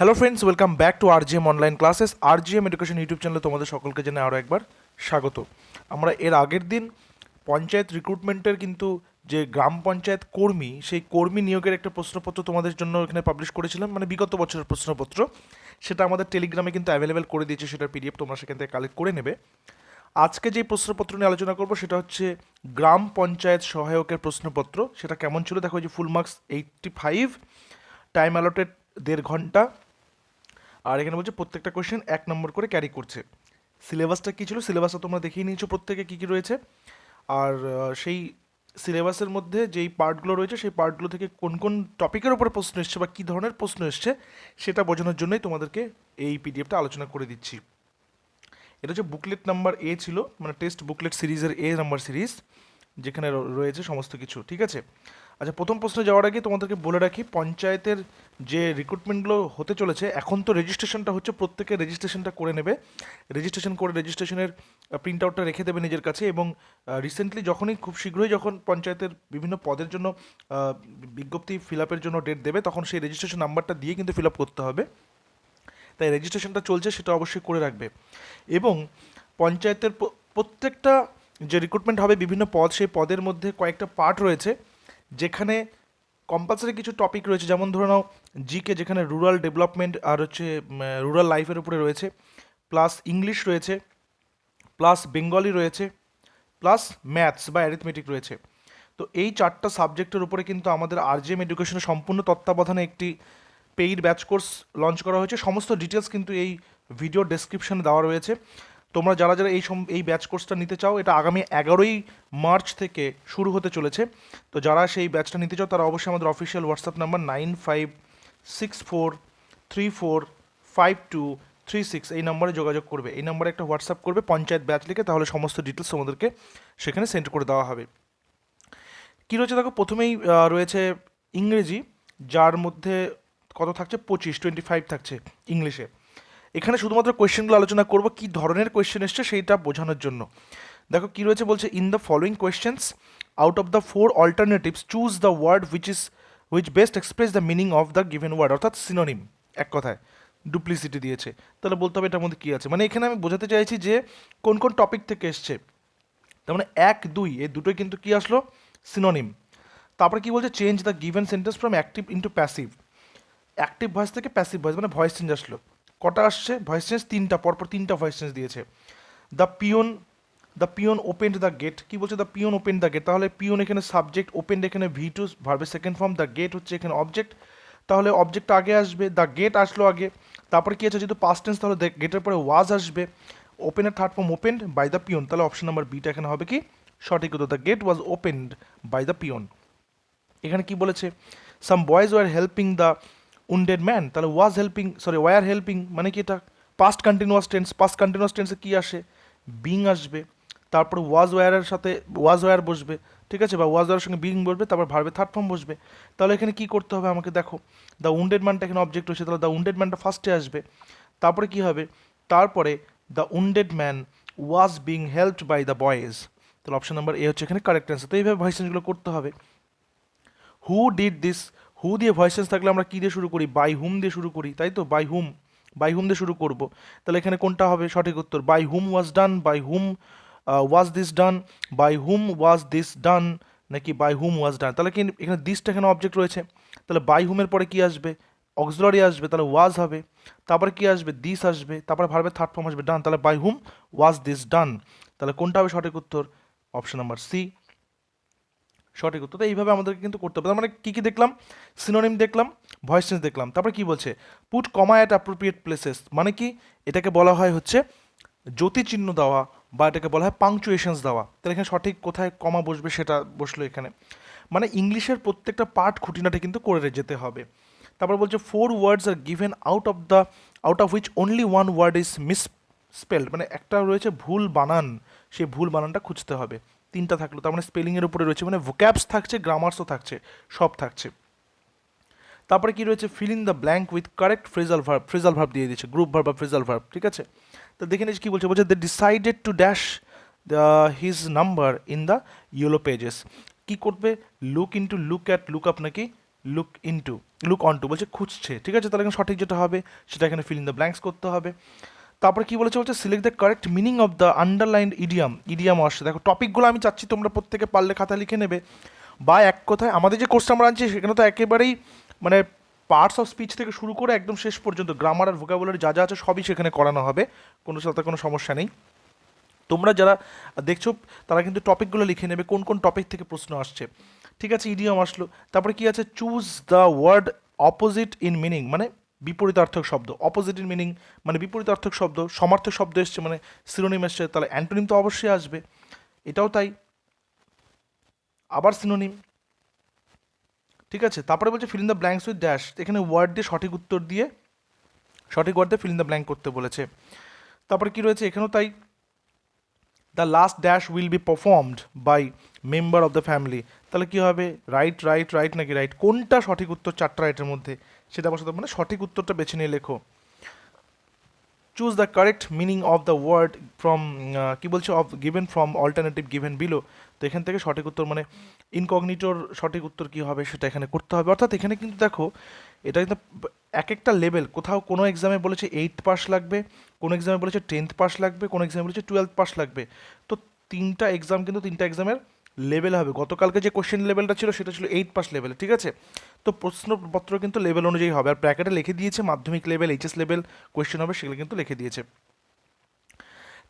Hello friends welcome back to R GM online classes R GM education YouTube চ্যানেলে তোমাদের সকলকে জানাই আরও একবার স্বাগত। আমরা এর আগের দিন পঞ্চায়েত রিক্রুটমেন্টের কিন্তু যে গ্রাম পঞ্চায়েত কর্মী, সেই কর্মী নিয়োগের একটা প্রশ্নপত্র তোমাদের জন্য এখানে পাবলিশ করেছিলাম মানে বিগত বছরের প্রশ্নপত্র। সেটা আমাদের টেলিগ্রামে কিন্তু অ্যাভেলেবেল করে দিয়েছে, সেটার পিডিএফ তোমরা সেখান থেকে কালেক্ট করে নেবে। আজকে যে প্রশ্নপত্র নিয়ে আলোচনা করব, সেটা হচ্ছে গ্রাম পঞ্চায়েত সহায়কের প্রশ্নপত্র। সেটা কেমন ছিল? দেখো যে full marks eighty five time allotted দেড় ঘণ্টা। আর এখানে বলছে প্রত্যেকটা কোয়েশ্চেন এক নম্বর করে ক্যারি করছে। সিলেবাসটা কী ছিল? সিলেবাসটা তোমরা দেখিয়ে নিয়েছো প্রত্যেকে কী কী রয়েছে। আর সেই সিলেবাসের মধ্যে যেই পার্টগুলো রয়েছে, সেই পার্টগুলো থেকে কোন কোন টপিকের উপরে প্রশ্ন এসছে বা কী ধরনের প্রশ্ন এসছে, সেটা বোঝানোর জন্যই তোমাদেরকে এই পিডিএফটা আলোচনা করে দিচ্ছি। এটা হচ্ছে বুকলেট নাম্বার এ ছিল মানে টেস্ট বুকলেট সিরিজের এ নাম্বার সিরিজ যেখানে রয়েছে সমস্ত কিছু, ঠিক আছে? আচ্ছা প্রথম প্রশ্নে যাওয়ার আগে তোমাদেরকে বলে রাখি, পঞ্চায়েতের যে রিক্রুটমেন্টগুলো হতে চলেছে, এখন তো রেজিস্ট্রেশনটা হচ্ছে প্রত্যেকে রেজিস্ট্রেশনটা করে নেবে। রেজিস্ট্রেশন করে রেজিস্ট্রেশনের প্রিন্ট আউটটা রেখে দেবে নিজের কাছে এবং রিসেন্টলি যখনই খুব শীঘ্রই যখন পঞ্চায়েতের বিভিন্ন পদের জন্য বিজ্ঞপ্তি ফিল আপের জন্য ডেট দেবে, তখন সেই রেজিস্ট্রেশন নাম্বারটা দিয়ে কিন্তু ফিল আপ করতে হবে। তাই রেজিস্ট্রেশনটা চলছে, সেটা অবশ্যই করে রাখবে। এবং পঞ্চায়েতের প্রত্যেকটা যে রিক্রুটমেন্ট হবে বিভিন্ন পদ, সেই পদের মধ্যে কয়েকটা পার্ট রয়েছে, যেখানে কম্পালসারি কিছু টপিক রয়েছে। যেমন ধরে নাও জিকে যেখানে রুরাল ডেভেলপমেন্ট আর হচ্ছে রুরাল লাইফের উপরে রয়েছে প্লাস ইংলিশ রয়েছে প্লাস বেঙ্গলি রয়েছে প্লাস ম্যাথস বা অ্যারিথমেটিক রয়েছে। তো এই চারটা সাবজেক্টের উপরে কিন্তু আমাদের আরজিএম এডুকেশনের সম্পূর্ণ তত্ত্বাবধানে একটি পেইড ব্যাচ কোর্স লঞ্চ করা হয়েছে। সমস্ত ডিটেলস কিন্তু এই ভিডিও ডেসক্রিপশনে দেওয়া রয়েছে। তোমরা যারা যারা এই সম এই ব্যাচ কোর্সটা নিতে চাও, এটা আগামী এগারোই মার্চ থেকে শুরু হতে চলেছে। তো যারা সেই ব্যাচটা নিতে চাও, তারা অবশ্যই আমাদের official WhatsApp number nine five six four three four five two three six এই নম্বরে যোগাযোগ করবে। এই নম্বরে একটা হোয়াটসঅ্যাপ করবে, পঞ্চায়েত ব্যাচ লিখে, তাহলে সমস্ত ডিটেলস তোমাদেরকে সেখানে সেন্ড করে দেওয়া হবে। কী রয়েছে দেখো, প্রথমেই রয়েছে ইংরেজি, যার মধ্যে কত থাকছে? পঁচিশ টোয়েন্টি ফাইভ থাকছে ইংলিশে। এখানে শুধুমাত্র কোয়েশ্চেনগুলো আলোচনা করব, কী ধরনের কোয়েশ্চেন এসছে সেইটা বোঝানোর জন্য। দেখো, কী রয়েছে? বলছে in the following questions out of the four alternatives choose the word which is which best express the meaning of the given word অর্থাৎ সিনোনিম এক কথায়। ডুপ্লিসিটি দিয়েছে। তাহলে বলতে হবে এটার মধ্যে কী আছে? মানে এখানে আমি বোঝাতে চাইছি যে, কোন কোন টপিক থেকে এসছে? তার মানে এক, দুই, এই দুটোই কিন্তু কি আসলো? সিনোনিম তারপরে কি বলছে? Change the given sentence from active into passive active voice থেকে প্যাসিভ ভয়েস মানে ভয়েস চেঞ্জ আসলো। কটা আসছে? ভয়েস চেঞ্জ তিনটা, পরপর তিনটা ভয়েস চেঞ্জ দিয়েছে। The peon the peon open the gate কি বলছে? The peon open the gate তাহলে পিওন এখানে সাবজেক্ট ওপেন এখানে ভি টু ভার্বের সেকেন্ড ফর্ম দ্য গেট হচ্ছে এখানে অবজেক্ট তাহলে অবজেক্ট আগে আসবে দ্য গেট আসলো আগে। তারপরে কী আছে? যেহেতু পাস্ট টেন্স তাহলে গেটের পরে ওয়াজ আসবে। ওপেনের third form open by the peon তাহলে অপশন নাম্বার বিটা এখানে হবে কি? সঠিক উত্তর the gate was opened by the peon এখানে কি বলেছে? Some boys were helping the wounded man তাহলে was helping sorry were helping মানে কি এটা? Past continuous tense past continuous টেন্সে কী আসে? বিং আসবে, তারপরে ওয়াজ ওয়ারের সাথে ওয়াজ ওয়ার বসবে, ঠিক আছে? বা ওয়াজ ওয়ারের সঙ্গে বিং বসবে, তারপর ভার্বে থার্ড ফর্ম বসবে। তাহলে এখানে কী করতে হবে আমাকে দেখো দ্য উন্ডেড ম্যানটা এখানে অবজেক্ট হয়েছে তাহলে দ্য উন্ডেড ম্যানটা ফার্স্টে আসবে। তারপরে কী হবে? তারপরে the wounded man was being helped by the boys তাহলে অপশন নাম্বার এ হচ্ছে এখানে কারেক্ট অ্যান্সার তো এইভাবে ভয়েস করতে হবে। হু ডিড দিস হু দিয়ে ভয়েস চেঞ্জ থাকলে আমরা কী দিয়ে শুরু করি? বাই হুম দিয়ে শুরু করি, তাই তো? বাই হুম বাই হুম দিয়ে শুরু করব। তাহলে এখানে কোনটা হবে? সঠিক উত্তর by whom was done by whom was this done by whom was this done নাকি বাই হুম ওয়াজ ডান তাহলে কি এখানে দিসটা এখানে অবজেক্ট রয়েছে? তাহলে বাই হুমের পরে কী আসবে? অক্সিলারি আসবে, তাহলে ওয়াজ হবে। তারপরে কি আসবে? দিস আসবে। তারপরে ভার্বের থার্ড ফর্ম আসবে ডান তাহলে বাই হুম ওয়াজ দিস ডান তাহলে কোনটা হবে সঠিক উত্তর? অপশন নাম্বার সি সঠিক উত্তর। এইভাবে আমাদেরকে কিন্তু করতে হবে। তার মানে কী কী দেখলাম? সিনোনিম দেখলাম ভয়েস চেঞ্জ দেখলাম। তারপরে কি বলছে? Put comma at appropriate places মানে কি? এটাকে বলা হয় হচ্ছে জ্যোতিচিহ্ন দেওয়া বা এটাকে বলা হয় পাংচুয়েশনস দেওয়া। তাহলে এখানে সঠিক কোথায় কমা বসবে সেটা বসল এখানে। মানে ইংলিশের প্রত্যেকটা পার্ট খুঁটিনাটি কিন্তু করে যেতে হবে। তারপর বলছে four words are given out of the out of which only one word is misspelled মানে একটা রয়েছে ভুল বানান, সেই ভুল বানানটা খুঁজতে হবে। তিনটা থাকল। তার মানে স্পেলিংয়ের উপরে রয়েছে মানে ভোক্যাবস থাকছে গ্রামার্সও থাকছে, সব থাকছে। তারপরে কি রয়েছে? Fill in the blank with correct phrasal verb phrasal verb দিয়ে দিয়েছে গ্রুপ ভার্ব বা ফ্রেজাল ভার্ব ঠিক আছে? তো দেখে নিচ্ছি কী বলছে? বলছে they decided to dash the his number in the yellow pages কী করবে? Look into look at look up নাকি? Look into look on to বলছে খুঁজছে, ঠিক আছে? তাহলে এখানে সঠিক যেটা হবে, সেটা এখানে ফিল ইন দ্য ব্ল্যাঙ্কস করতে হবে। তারপরে কি বলেছে বলছে? Select the correct meaning of the underline idiom idiom আসছে দেখো টপিকগুলো আমি চাচ্ছি তোমরা প্রত্যেকে পারলে খাতা লিখে নেবে। বা এক কথায়, আমাদের যে কোর্সটা আমরা আনছি, সেখানে তো একেবারেই মানে পার্টস অফ স্পিচ থেকে শুরু করে একদম শেষ পর্যন্ত গ্রামার আর ভোকাবুলারি যা যা আছে সবই সেখানে করানো হবে। কোনো সাথে কোনো সমস্যা নেই। তোমরা যারা দেখছ, তারা কিন্তু টপিকগুলো লিখে নেবে, কোন কোন টপিক থেকে প্রশ্ন আসছে। ঠিক আছে ইডিয়াম আসলো। তারপরে কি আছে? Choose the word opposite in meaning মানে বিপরীতার্থক শব্দ অপোজিট ইন মিনিং মানে বিপরীতার্থক শব্দ, সমার্থক শব্দ এসছে মানে সিনোনিম এসছে, তাহলে অ্যান্টোনিম তো অবশ্যই আসবে। এটাও তাই। আবার সিনোনিম ঠিক আছে, তারপরে বলছে fill in the blanks with dash এখানে ওয়ার্ড দিয়ে সঠিক উত্তর দিয়ে, সঠিক ওয়ার্ড দিয়ে ফিল ইন দ্য ব্ল্যাঙ্ক করতে বলেছে। তারপরে কি রয়েছে? এখানেও তাই। The last dash will be performed by member of the family তাহলে কী হবে? রাইট রাইট রাইট নাকি রাইট কোনটা সঠিক উত্তর? চারটা রাইটের মধ্যে। সেটা বসাতে মানে সঠিক উত্তরটা বেছে নিয়ে লেখো। Choose the correct meaning of the word from কী বলছে? Of given from alternative given below তো এখান থেকে সঠিক উত্তর মানে ইনকগনিটোর সঠিক উত্তর কী হবে সেটা এখানে করতে হবে। অর্থাৎ এখানে কিন্তু দেখো, এটা কিন্তু এক একটা লেভেল। কোথাও কোনো এক্সামে বলেছে এইট পাস লাগবে, কোনো এক্সামে বলেছে টেন্থ পাস লাগবে, কোনো এক্সামে বলেছে টুয়েলভ পাস লাগবে। তো তিনটা এক্সাম কিন্তু তিনটা এক্সামের লেভেল হবে। গতকালকে যে কোশ্চেন লেভেলটা ছিল সেটা ছিল এইট পাস লেভেল ঠিক আছে? তো প্রশ্নপত্র কিন্তু লেভেল অনুযায়ী হবে। আর ব্র্যাকেটে লিখে দিয়েছে মাধ্যমিক লেভেল এইচএস লেভেল কোয়েশ্চেন হবে, সেগুলো কিন্তু লিখে দিয়েছে।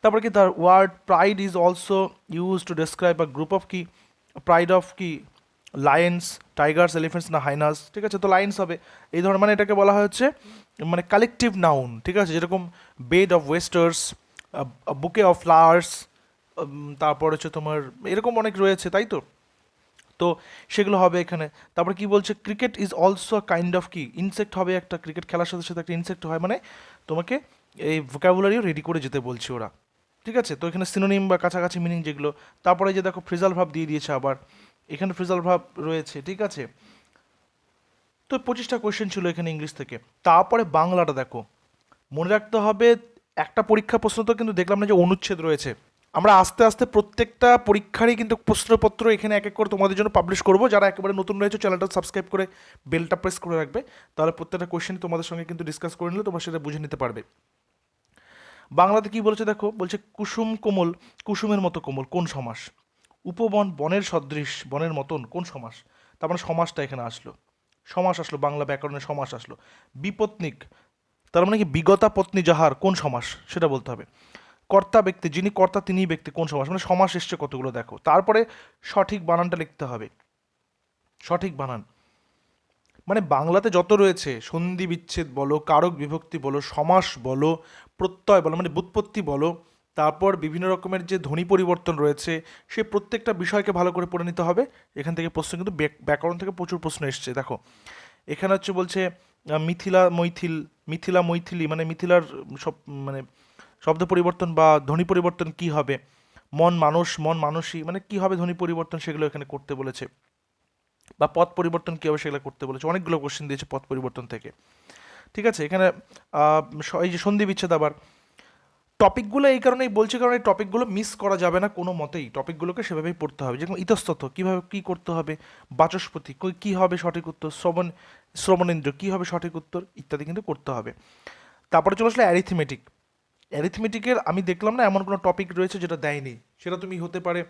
তারপরে কি তার word pride is also use to describe a group of কি প্রাইড অফ কি লায়ন্স টাইগার্স এলিফেন্টস না হাইনাস ঠিক আছে? তো লাইন্স হবে। এই ধরনের মানে এটাকে বলা হচ্ছে মানে কালেকটিভ নাউন ঠিক আছে? যেরকম বেড অফ ওয়েস্টার্স বুকে অফ ফ্লাওয়ার্স তারপর হচ্ছে তোমার, এরকম অনেক রয়েছে, তাই তো? তো সেগুলো হবে এখানে। তারপর কি বলছে? Cricket is also kind of কি ইনসেক্ট হবে একটা ক্রিকেট খেলার সাথে সাথে একটা ইনসেক্ট হয় মানে তোমাকে এই ভোকাবুলারিও রেডি করে যেতে বলছে ওরা। ঠিক আছে? তো এখানে সিনোনিম বা কাছাকাছি মিনিং যেগুলো, তারপরে যে দেখো ফ্রিজাল ভাব দিয়ে দিয়েছে আবার। এখানে ফ্রিজাল ভাব রয়েছে, ঠিক আছে? তো পঁচিশটা কোয়েশ্চেন ছিল এখানে ইংলিশ থেকে। তারপরে বাংলাটা দেখো। মনে রাখতে হবে, একটা পরীক্ষা প্রশ্ন তো কিন্তু দেখলাম না যে অনুচ্ছেদ রয়েছে। আমরা আস্তে আস্তে প্রত্যেকটা পরীক্ষারই কিন্তু প্রশ্নপত্র এখানে এক এক করে তোমাদের জন্য পাবলিশ করব। যারা একেবারে নতুন রয়েছে চ্যানেলটা সাবস্ক্রাইব করে বেলটা প্রেস করে রাখবে, তাহলে প্রত্যেকটা কোয়েশ্চেন তোমাদের সঙ্গে কিন্তু ডিসকাস করে নিলে তোমরা সেটা বুঝে নিতে পারবে। বাংলাতে কি বলেছে দেখো? বলছে, কুসুম কোমল, কুসুমের মতো কোমল, কোন সমাস? উপবন বনের সদৃশ, বনের মতন, কোন সমাস? তার মানে সমাসটা এখানে আসলো। সমাস আসলো, বাংলা ব্যাকরণের সমাস আসলো। বিপত্নিক, তার মানে কি বিগতা পত্নী যাহার, কোন সমাস? সেটা বলতে হবে। কর্তা ব্যক্তি, যিনি কর্তা তিনিই ব্যক্তি কোন সমাস মানে সমাস এসছে কতগুলো দেখো। তারপরে সঠিক বানানটা লিখতে হবে। সঠিক বানান। মানে বাংলাতে যত রয়েছে, সন্ধি বিচ্ছেদ বলো, কারক বিভক্তি বলো, সমাস বলো, প্রত্যয় বলো মানে বুৎপত্তি বলো, তারপর বিভিন্ন রকমের যে ধ্বনি পরিবর্তন রয়েছে সেই প্রত্যেকটা বিষয়কে ভালো করে পড়ে নিতে হবে। এখান থেকে প্রশ্ন কিন্তু ব্যাকরণ থেকে প্রচুর প্রশ্ন এসছে, দেখো। এখানে হচ্ছে বলছে মিথিলা মৈথিল, মিথিলা মৈথিলি মানে মিথিলার সব মানে শব্দ পরিবর্তন বা ধ্বনি পরিবর্তন কি হবে? মন মানুষ, মন মানসী মানে কি হবে ধ্বনি পরিবর্তন সেগুলো এখানে করতে বলেছে। বা পথ পরিবর্তন কী হবে সেগুলো করতে বলেছে। অনেকগুলো কোশ্চেন দিয়েছে পথ পরিবর্তন থেকে। ঠিক আছে? এখানে এই যে সন্ধি বিচ্ছেদ আবার। টপিকগুলো এই কারণেই বলছি, কারণ এই টপিকগুলো মিস করা যাবে না কোনো মতেই। টপিকগুলোকে সেভাবেই পড়তে হবে। যেরকম ইতস্তত, কীভাবে, কী করতে হবে? বাচস্পতি কী হবে সঠিক উত্তর? শ্রবণ শ্রবণেন্দ্র কী হবে সঠিক উত্তর? ইত্যাদি কিন্তু করতে হবে। তারপরে চলে আসলে অ্যারিথমেটিক অ্যারিথমেটিকের আমি দেখলাম না এমন কোনো টপিক রয়েছে যেটা দেয়নি। সেটা তুমি হতে পারে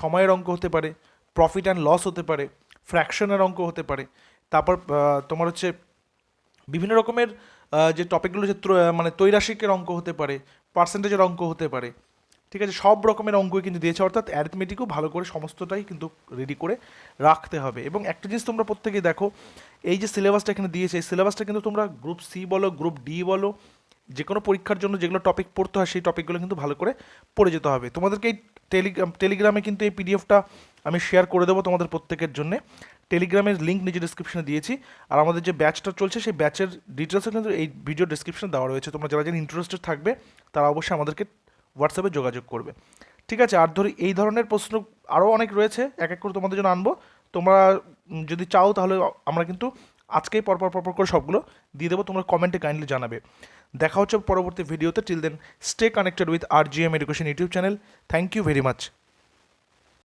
সময়ের অঙ্ক হতে পারে প্রফিট অ্যান্ড লস হতে পারে ফ্র্যাকশনের অঙ্ক হতে পারে, তারপর তোমার হচ্ছে বিভিন্ন রকমের যে টপিকগুলো যে মানে তৈরাসিকের অঙ্ক হতে পারে পার্সেন্টেজের অঙ্ক হতে পারে, ঠিক আছে? সব রকমের অঙ্কই কিন্তু দিয়েছে, অর্থাৎ অ্যারিথমেটিকও ভালো করে সমস্তটাই কিন্তু রেডি করে রাখতে হবে। এবং একটা জিনিস তোমরা প্রত্যেকেই দেখো, এই যে সিলেবাসটা এখানে দিয়েছে, এই সিলেবাসটা কিন্তু তোমরা গ্রুপ সি বলো গ্রুপ ডি বলো যে কোনো পরীক্ষার জন্য যেগুলো টপিক পড়তে হয়, সেই টপিকগুলো কিন্তু ভালো করে পড়ে যেতে হবে। তোমাদেরকে এই টেলিগ্রাম টেলিগ্রামে কিন্তু এই পিডিএফটা আমি শেয়ার করে দেবো তোমাদের প্রত্যেকের জন্য। টেলিগ্রামের লিঙ্ক নিজে ডিসক্রিপশনে দিয়েছি। আর আমাদের যে ব্যাচটা চলছে, সেই ব্যাচের ডিটেলসও কিন্তু এই ভিডিও ডিসক্রিপশনে দেওয়া রয়েছে। তোমরা যারা যারা ইন্টারেস্টেড থাকবে, তারা অবশ্যই আমাদেরকে হোয়াটসঅ্যাপে যোগাযোগ করবে। ঠিক আছে, আর ধরি এই ধরনের প্রশ্ন আরও অনেক রয়েছে। এক এক করে তোমাদের জন্য আনব। তোমরা যদি চাও তাহলে আমরা কিন্তু আজকেই পরপর পরপর করে সবগুলো দিয়ে দেবো, তোমরা কমেন্টে কাইন্ডলি জানাবে। দেখা হচ্ছে পরবর্তী ভিডিওতে till then stay connected with R G M education YouTube channel thank you very much